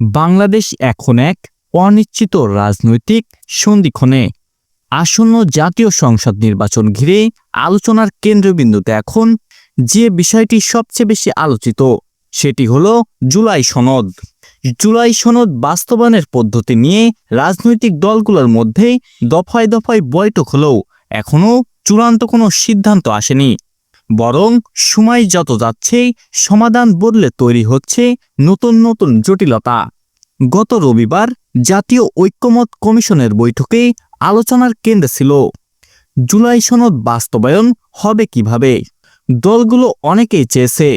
বাংলাদেশ এখন এক অনিশ্চিত রাজনৈতিক সন্ধিক্ষণে। আসন্ন জাতীয় সংসদ নির্বাচন ঘিরে আলোচনার কেন্দ্রবিন্দুতে এখন যে বিষয়টি সবচেয়ে বেশি আলোচিত, সেটি হল জুলাই সনদ। জুলাই সনদ বাস্তবায়নের পদ্ধতি নিয়ে রাজনৈতিক দলগুলোর মধ্যে দফায় দফায় বৈঠক হলেও এখনও চূড়ান্ত কোনো সিদ্ধান্ত আসেনি। বরং সময় যত যাচ্ছে, সমাধান বদলে তৈরি হচ্ছে নতুন নতুন জটিলতা। গত রবিবার জাতীয় ঐক্যমত কমিশনের বৈঠকে আলোচনার কেন্দ্রে ছিল। জুলাই সনদ বাস্তবায়ন হবে কীভাবে? দলগুলো অনেকেই চেয়েছে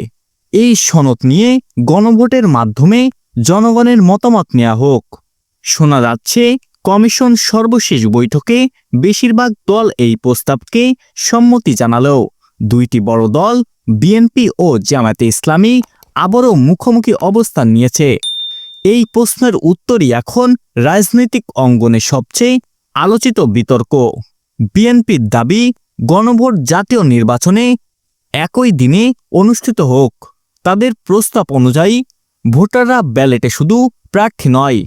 এই সনদ নিয়ে গণভোটের মাধ্যমে জনগণের মতামত নেওয়া হোক। শোনা যাচ্ছে, কমিশন সর্বশেষ বৈঠকে বেশিরভাগ দল এই প্রস্তাবকে সম্মতি জানালেও দুইটি বড় দল, বিএনপি ও জামায়াতে ইসলামী, আবারও মুখোমুখি অবস্থান নিয়েছে। এই প্রশ্নের উত্তরই এখন রাজনৈতিক অঙ্গনে সবচেয়ে আলোচিত বিতর্ক। বিএনপির দাবি, গণভোট জাতীয় নির্বাচনে একই দিনে অনুষ্ঠিত হোক। তাদের প্রস্তাব অনুযায়ী, ভোটাররা ব্যালেটে শুধু প্রার্থী নয়,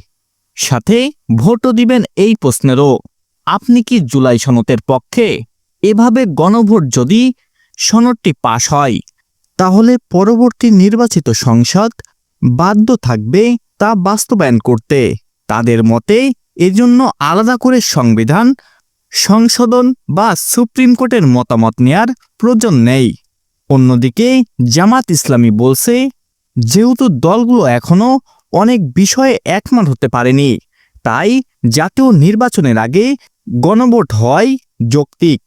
সাথে ভোটও দিবেন এই প্রশ্নেরও। আপনি কি জুলাই সনতের পক্ষে এভাবে গণভোট যদি সনদটি পাশ হয়। তাহলে পরবর্তী নির্বাচিত সংসদ বাধ্য থাকবে তা বাস্তবায়ন করতে। তাদের মতে, এজন্য আলাদা করে সংবিধান, সংশোধন বা সুপ্রিম কোর্টের মতামত নেয়ার প্রয়োজন নেই। অন্যদিকে, জামাত ইসলামী বলছে, যেহেতু দলগুলো এখনও অনেক বিষয়ে একমত হতে পারেনি, তাই জাতীয় নির্বাচনের আগে গণভোট হয় যৌক্তিক।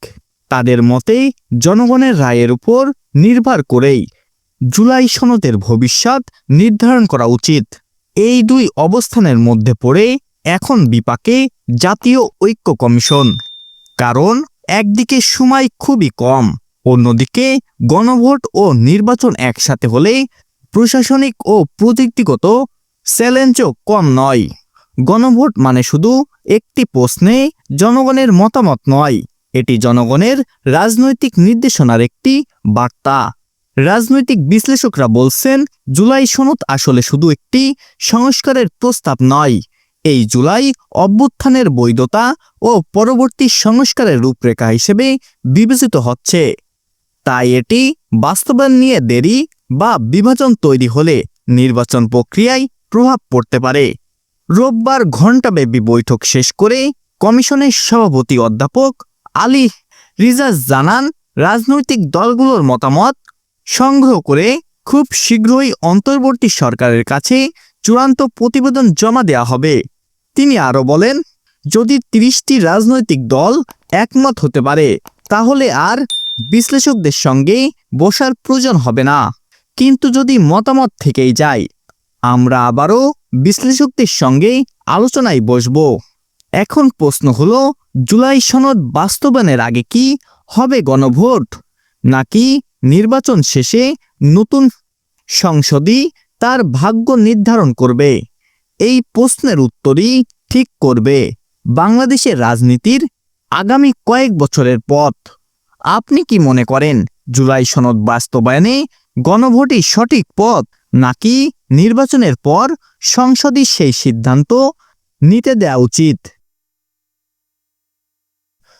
তাদের মতে জনগণের রায়ের উপর নির্ভর করেই জুলাই সনদের ভবিষ্যৎ নির্ধারণ করা উচিত। এই দুই অবস্থানের মধ্যে পড়ে এখন বিপাকে জাতীয় ঐক্য কমিশন। কারণ একদিকে সময় খুবই কম, অন্যদিকে গণভোট ও নির্বাচন একসাথে হলে প্রশাসনিক ও প্রযুক্তিগত চ্যালেঞ্জও কম নয়। গণভোট মানে শুধু একটি প্রশ্নে জনগণের মতামত নয় এটি জনগণের রাজনৈতিক নির্দেশনার একটি বার্তা। রাজনৈতিক বিশ্লেষকরা বলছেন, জুলাই সনদ আসলে শুধু একটি সংস্কারের প্রস্তাব নয়। এই জুলাই অভ্যুত্থানের বৈধতা ও পরবর্তী সংস্কারের রূপরেখা হিসেবে বিবেচিত হচ্ছে। তাই এটি বাস্তবায়ন নিয়ে দেরি বা বিভাজন তৈরি হলে নির্বাচন প্রক্রিয়ায় প্রভাব পড়তে পারে। রোববার ঘণ্টাব্যাপী বৈঠক শেষ করে কমিশনের সভাপতি অধ্যাপক আলী রিজাজ জানান, রাজনৈতিক দলগুলোর মতামত সংগ্রহ করে খুব শীঘ্রই অন্তর্বর্তী সরকারের কাছে চূড়ান্ত প্রতিবেদন জমা দেওয়া হবে। তিনি আরও বলেন, যদি ত্রিশটি রাজনৈতিক দল একমত হতে পারে, তাহলে আর বিশ্লেষকদের সঙ্গে বসার প্রয়োজন হবে না। কিন্তু যদি মতামত থেকেই যায়, আমরা আবারও বিশ্লেষকদের সঙ্গে আলোচনায় বসব। এখন প্রশ্ন হলো, জুলাই সনদ বাস্তবায়নের আগে কি হবে গণভোট? নাকি নির্বাচন শেষে নতুন সংসদই তার ভাগ্য নির্ধারণ করবে? এই প্রশ্নের উত্তরই ঠিক করবে বাংলাদেশের রাজনীতির আগামী কয়েক বছরের পথ। আপনি কি মনে করেন, জুলাই সনদ বাস্তবায়নে গণভোটই সঠিক পথ, নাকি নির্বাচনের পর সংসদই সেই সিদ্ধান্ত নিতে দেওয়া উচিত?